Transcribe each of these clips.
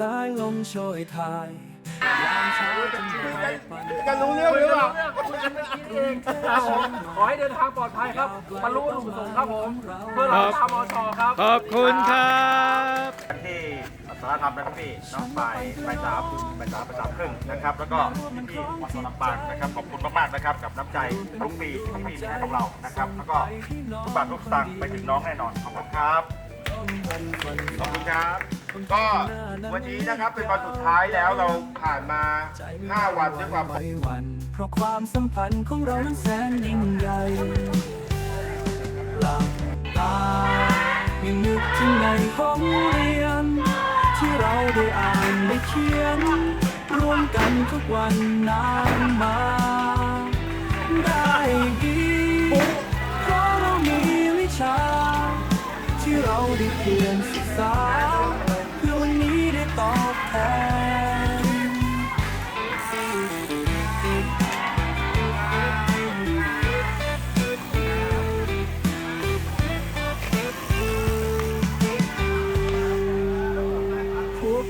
สายลมโชยทายยามเช้าจนบ่ายฝันจะรู้เรื่องหรือเปล่าครับผมขอให้เดินทางปลอดภัยครับบรรลุวัตถุประสงค์ครับผมเพื่อเราตามมชครับ ขอบคุณครับที่สารธรรมนะครับพี่น้องฝ่ายฝ่ายสามฝ่ายสามฝ่ายสามครึ่งนะครับ แล้วก็พี่ๆวัดสวนลำปางนะครับขอบคุณมากๆนะครับ กับน้ำใจทุกปีที่พี่มีให้กับเรานะครับ แล้วก็ทุกบาททุกสตางค์ไปถึงน้องแน่นอนขอบคุณครับขอบคุณครับ ก็วันนี้นะครับเป็นวันสุดท้ายแล้วเราผ่านมา 5 วันด้วยความไว้วันเพราะความสัมพันธ์ของเรานั้นแสนยิ่งใหญ่หลับตายังนึกถึงในห้องเรียน ที่เราได้อ่านได้เขียน ร่วมกันทุกวันนานมา ได้ดีเพราะเรามีวิชา ที่เราได้เพียรศึกษา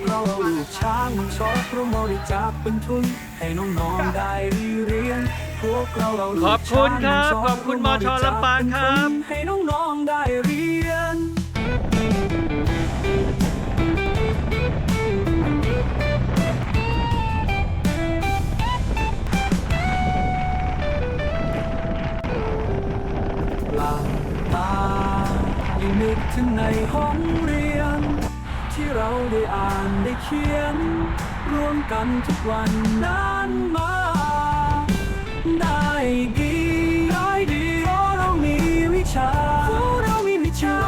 เราลูกช้างมันชอบเราบริจาคเป็นทุน ให้น้องๆได้เรียนพวกเราเราลูกขอบคุณครับช้างขอบคุณมชลำปางครับ ให้น้องๆได้เรียนหลับตายังนึกถึงในห้องเรียนที่ เราได้อ่านได้เขียน ร่วมกันทุกวันนานมา ได้ดีได้ดีเพราะเรามีวิชาเพราะเรามีวิชา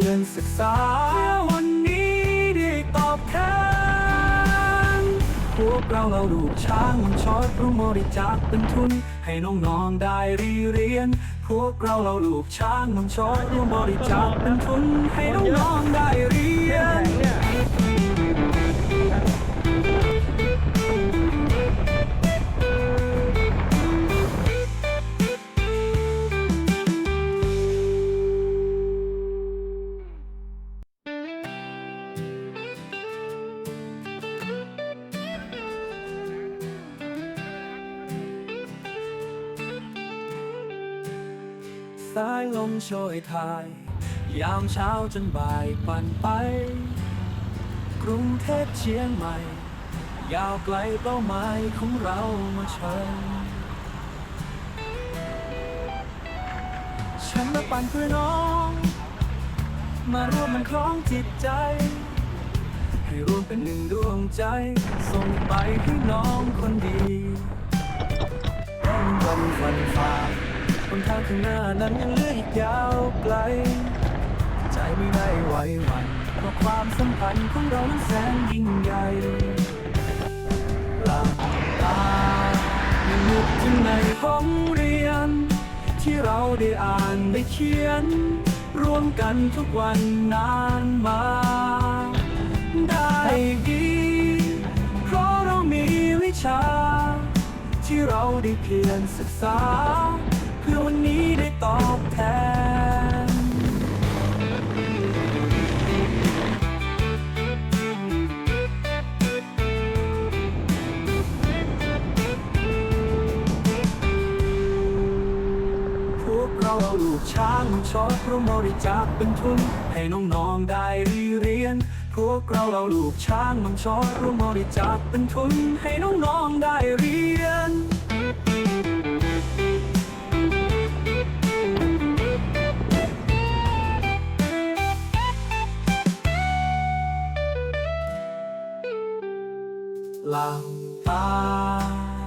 เรียนศึกษาเพื่อวันนี้ได้ตอบแทนพวกเราเราลูกช้างมันชอดรู้บริจาคเป็นทุน ให้น้องๆได้เรียน พวกเราเราลูกช้างมันชอดรู้บริจาคเป็นทุนให้น้องๆายลมโชยทาย ยามเช้าจนบ่ายปั่นไป กรุงเทพเชียงใหม่ ยาวไกลเป้าหมายของเรามาเชิญฉันมาปั่นเพื่อน้อง มาร่วมมันคล้องจิตใจ ให้รวมเป็นหนึ่งดวงใจ ส่งไปให้น้องคนดีวันวันฝ่า นทางข้างหน้านั้นยังเหลืออีกยาวไกล ใจไม่ได้ไหวหวันเพราะความสัมพันธ์ของเรานั้นแสนยิ่งใหญ่หลับตายังนึกถึงในห้องเรียน ที่เราได้อ่านได้เขียน ร่วมกันทุกวันนานมา ได้ดีเพราะเรามีวิชา ที่เราได้เพียรศึกษา เพื่อวันนี้ได้ตอบแทน พวกเราเอาลูกช้างชอดร่วมบริจาคเป็นทุน ให้น้องๆได้เรียน พวกเราเอาลูกช้างมันชอดร่วมบริจาคเป็นทุน ให้น้องๆได้เรียน ลับตา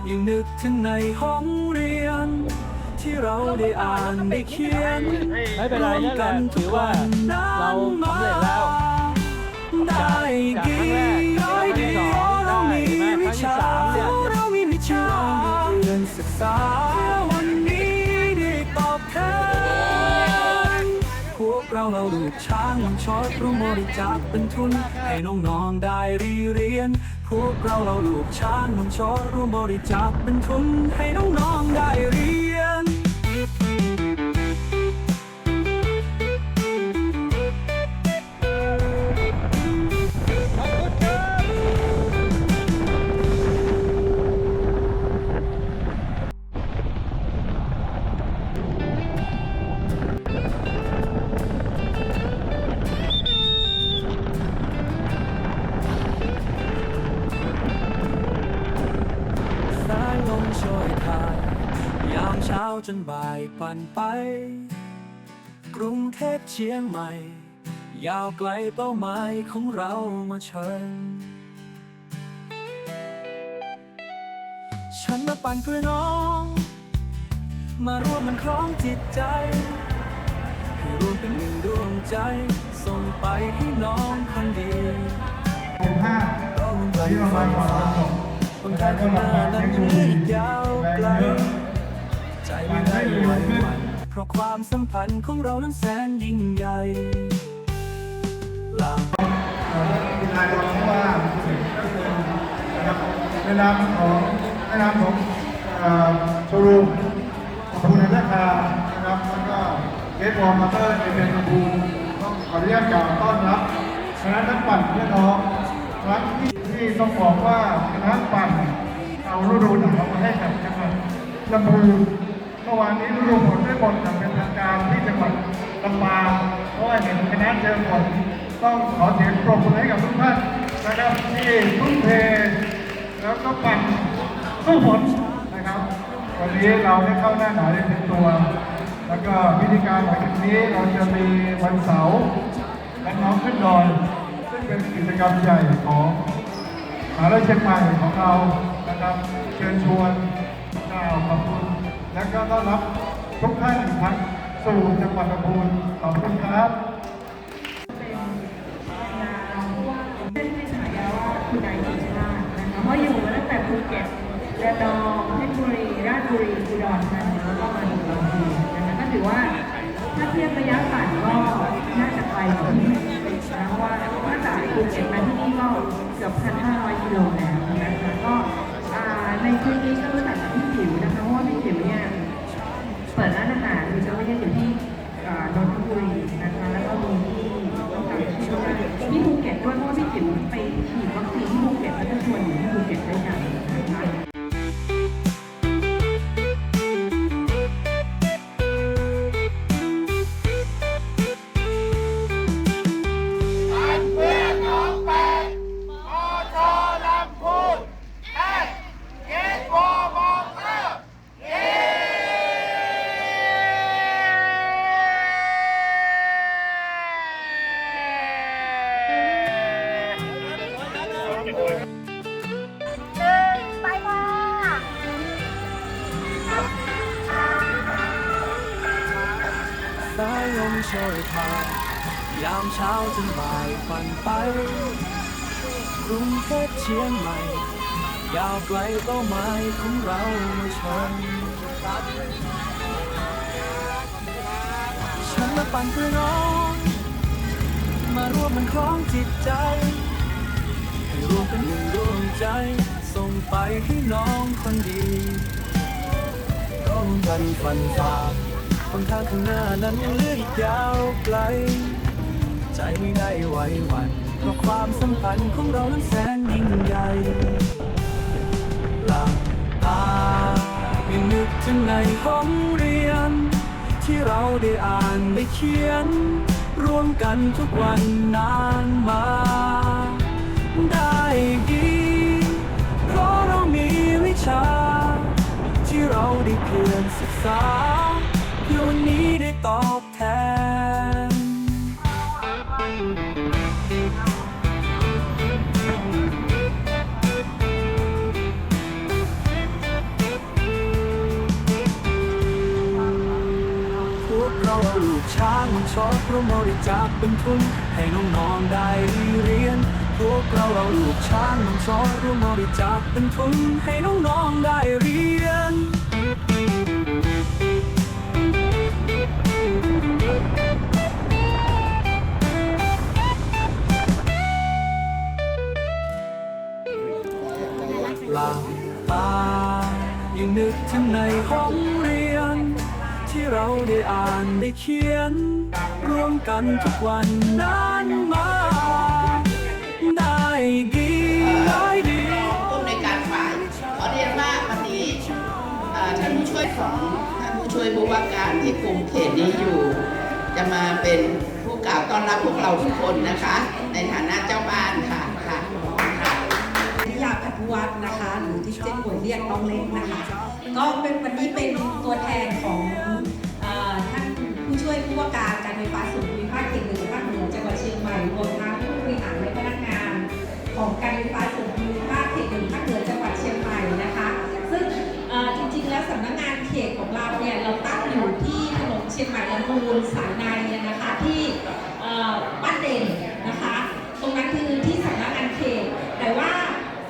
ยังนึกถึงในห้องเรียน ที่เราได้อ่านได้เขียนไม่เป็นไรนั่นแหละถือว่าเราสำเร็จแล้ว ได้กดีครั้งแรกได้ดีครั้งที่สองเรามีวิชาเรามีวิชาเรียนศึกษาวันนี้ได้ตอบแทนพวกเราเราลูช้างมันชอดรู้บริจาคเป็นทุน ให้น้องๆได้รีเรียน พวกเราเราลูกช้างมันชอร่วมบริจาคเป็นทุนให้น้องๆได้เรียน จนบ่ายปั่นไป กรุงเทพเชียงใหม่ ยาวไกลเป้าหมายของเรามาเชิญฉันมาปั่นเพื่อน้อง มาร่วมมันคล้องจิตใจ ให้รวมเป็นหนึ่งดวงใจ ส่งไปให้น้องคนดีผมห้าเราไกลที่เราฝัมานก่อนฟ้าครับผมคนทางข้างหน้านั้นยังเหลืออีกยาวไกล เพราะความสัมพันธ์ของเรานั้นแสนยิ่งใหญ่ลาคุณนายรองผู้ว่านะครับในนามของในนามของโชว์รูมขอบคุณในราคานะครับแล้วก็เกตวอร์มอเตอร์เอเมนบูต้องขออนุญาตกล่าวต้อนรับคณะนักปั่นเพื่อนน้องครั้งที่ที่ต้องบอกว่าคณะปั่นเอาฤดูหนาวมาให้กับจังหวัดลำพูน มื่อวานนี้ฤดูฝนได้หมดอย่างเป็นทางการที่จังหวัดลำปางเพราะว่าเห็นคณะเจอฝนต้องขอเสียงปรบมือให้กับทุกท่านนะครับที่ทุ่มเทแล้วก็ปั่นสู้ฝนนะครับวันนี้เราได้เข้าหน้าหนาวได้เป็นตัว แล้วก็วิธีการหลังจากนี้เราจะมีวันเสาร์และน้องขึ้นดอยซึ่งเป็นกิจกรรมใหญ่ของมหาวิทยาลัยเชียงใหม่ของเรานะครับเชิญชวนกล่าวขอบคุณ และก็ต้อนรับทุกท่านอีกครั้งสู่จังหวัดลำพูนขอบคุณครับได้ฉายาว่าคุณนายทีชาตินะคะเพราะอยู่มาตั้งแต่ภูเก็ตระนองเพชรบุรีราชบุรีอุดรธานีแล้วก็มาถึงลำพูนนะคะก็ถือว่าถ้าเทียบระยะปั่นก็น่าจะไกลกว่าที่นะเพราะว่าถ้าจากภูเก็ตมาที่นี่ก็เกือบ1,500กิโลแล้วนะคะก็ในคลิปนี้ก็ เปิดร้านอาหารมีจะไม่ได้อยู่ที่อ่านนทบุรีนะคะแล้วก็มีที่ต้องชื่อว่าที่ภูเก็ตด้วยเพราะว่าพี่จิ๋วไปฉีดวัคซีนที่ภูเก็ตแล้วก็ชวนอยู่ที่ภูเก็ตด้วยกันายลมโชยทายามเช้าจนบ่ายฝันไปกรุงเทพเชียงใหม่ ยาวไกลเป้าหมายของเรามาชนฉันมาปั่นเพื่อน้อง มาร่วมมันคล้องจิตใจ ให้รวมเป็นหนึ่งดวงใจ ส่งไปให้น้องคนดีร่วมกันฟันฝ่า บนทางข้างหน้านั้นเลืออีกยาวไกล ใจไม่ได้ไหวหวั่นเพราะความสัมพันธ์ของเรานั้นแสนยิ่งใหญ่หลับตายังนึกถึงในห้องเรียน ที่เราได้อ่านได้เขียน ร่วมกันทุกวันนานมา ได้ดีเพราะเรามีวิชา ที่เราได้เพียรศึกษา ตอบแทน พวกเราลูกช้างมันชอบร่วมบริจาคเป็นทุน ให้น้องๆได้เรียน พวกเราเราลูกช้างมันชอบร่วมบริจาคเป็นทุน ให้น้องๆได้เรียน ถึงในห้องเรียน ที่เราได้อ่านได้เขียน ร่วมกันทุกวันนานมา ได้ดีได้ดีผู้ในวยการฝ่ายขอเรียนว่าวันนี้เอ่อท่านผู้ช่วยของท่านผู้ช่วยผู้ว่าการที่คุมเขตนี้อยู่ จะมาเป็นผู้กล่าวต้อนรับพวกเราทุกคนนะคะ ในฐานะเจ้าบ้านค่ะค่ะขอบคุณค่ะอยากอนุวัฒน์นะคะ หรือที่เจ๊ป่วยเรียกน้องเล็กนะคะ ก็เป็นวันนี้เป็นตัวแทนของท่านผู้ช่วยผู้ว่าการการไฟฟ้าส่วนภูมิภาคเขตหนึ่งภาคเหนือจังหวัดเชียงใหม่รวมทั้งผู้บริหารและพนักงาน ของการไฟฟ้าส่วนภูมิภาคเขตหนึ่งภาคเหนือจังหวัดเชียงใหม่นะคะ ซึ่งจริงๆแล้วสำนักงานเขตของเราเนี่ยเราตั้งอยู่ที่ถนนเชียงใหม่ลำพูนสายในนะคะที่บ้านเด่นนะคะ ตรงนั้นคือที่สำนักงานเขต แต่ว่า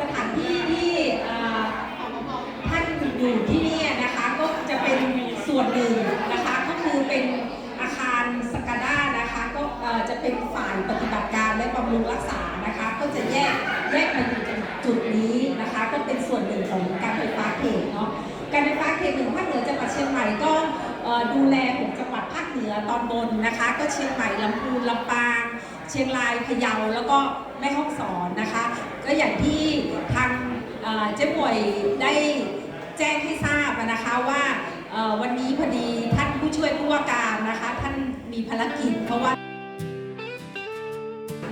สถานที่ที่เอ่อ ท่าน อยู่ที่นี่นะคะก็จะเป็นส่วนหนึ่งนะคะก็คือเป็นอาคารสกาด้านะคะก็จะเป็นฝ่ายปฏิบัติการและบำรุงรักษานะคะ ก็จะแยกแยกมาอยู่ตรงจุดนี้นะคะ ก็เป็นส่วนหนึ่งของการไฟฟ้าเขตเนาะการไฟฟ้าเขตหนึ่งภาคเหนือจังหวัดเชียงใหม่ก็ดูแลหกจังหวัดภาคเหนือตอนบนนะคะ ก็เชียงใหม่ลำพูนลำปาง เชียงรายพะเยาแล้วก็แม่ฮ่องสอนนะคะ ก็อย่างที่ทางเอ่อเจ๊ป่วยได้ แจ้งให้ทราบนะคะว่าวันนี้พอดีท่านผู้ช่วยผู้ว่าการนะคะ ท่านมีภารกิจเพราะว่า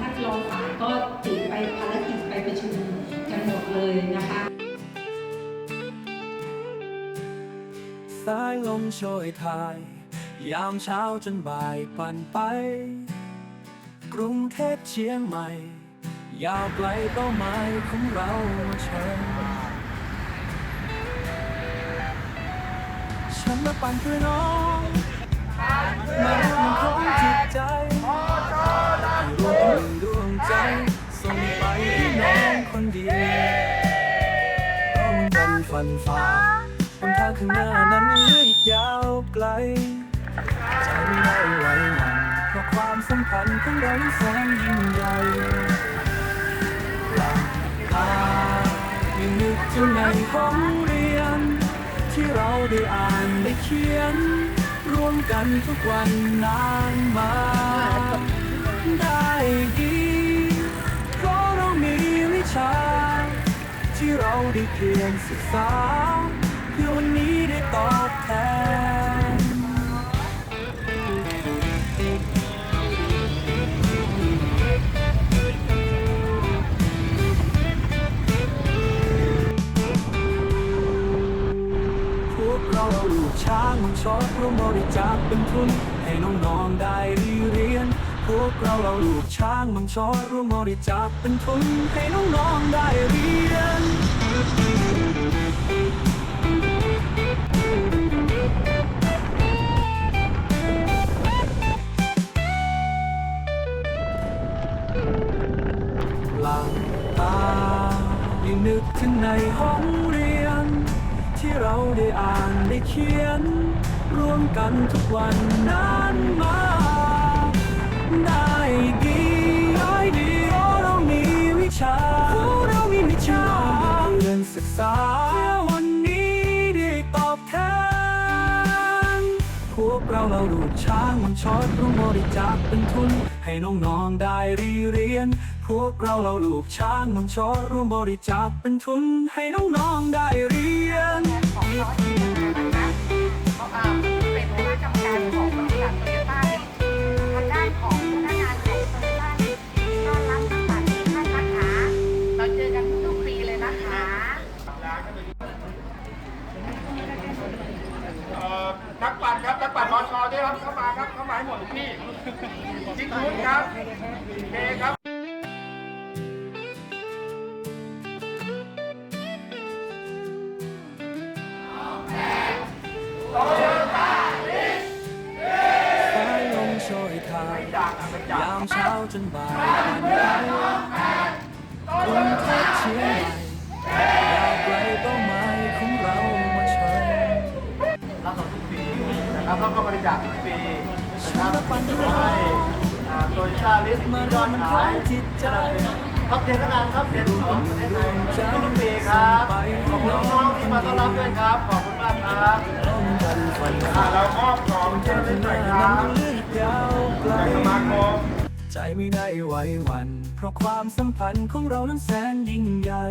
ท่านรองศาลก็ติดไปภารกิจไปประชุมกันหมดเลยนะคะสายลมโชยทาย ยามเช้าจนบ่ายปั่นไป กรุงเทพเชียงใหม่ ยาวไกลเป้าหมายของเราเชิญ ฉันมาปั่นเพื่อน้องมาเป็นของจิตใจรวมถึงดวงใจส่งไปให้น้องคนเดียวต้องกันฟันฝ่าบนทางข้างหน้านั้นยืดยาวไกลใจไม่ได้ไหวหวั่นเพราะความสัมพันธ์ของเรานั้นแสนยิ่งใหญ่หลับตายังนึกถึงในห้องเรียน เราได้อ่านได้เขียน ร่วมกันทุกวันนานมา ได้ดีเพราะเรามีวิชา ที่เราได้เพียนศึกษาเพื่อวันนี้ได้ตอบแทน ชอบร่วมบริจาคเป็นทุน ให้น้องๆได้เรียน พวกเราเราลูกช้างมันชอร่วมบริจาคเป็นทุน ให้น้องๆได้เรียนหลังตายังนึกถึงในห้องเรียน ที่เราได้อ่านได้เขียน ร่วมกันทุกวันนานมา ได้ดีได้ดีเพราะเรามีวิชาเพราะเรามีวิชาเรียนศึกษาเพื่อวันนี้ได้ตอบแทนพวกเราเราลูกช้างมันชอดร่วมบริจาคเป็นทุน ให้น้องๆได้เรียน พวกเราเราลูกช้างมันชอดร่วมบริจาคเป็นทุน ให้น้องๆได้เรียน ของบริษัทโตโยต้าทางด้านของพนักงานของโตโยต้าต้อนรับทั้งสามท่านนะคะ เราเจอกันทุกๆปีเลยนะคะ เอ่อนักปั่นครับนักปั่นมอชอด้วยครับเข้ามาครับเข้ามาให้หมดทุกที่ที่คุณครับเคครับ โชยทายามเช้าจนบ่ายผ่านไปกรุงเทพเชียงใหม่ยาวไกลเป้าหมายของเรามาเชิญรับสมทุกปีนะครับแล้วก็บริจาคทุกปีนะครับให้โดยชาลิสมาที่ยอวดขายจิตใจท็อปเทนก็งานท็อปเทนของประเทศไทยทุกปีครับขอบคุณน้องๆที่มาต้อนรับด้วยครับ ขอบคุณมากครับร่วมกันฝันอ่าฝ่าเรามอบของเจ้าหน้าที่ครับ จากสมาคมใจไม่ได้ไหวหวัน เพราะความสัมพันธ์ของเรานั้นแสนยิ่งใหญ่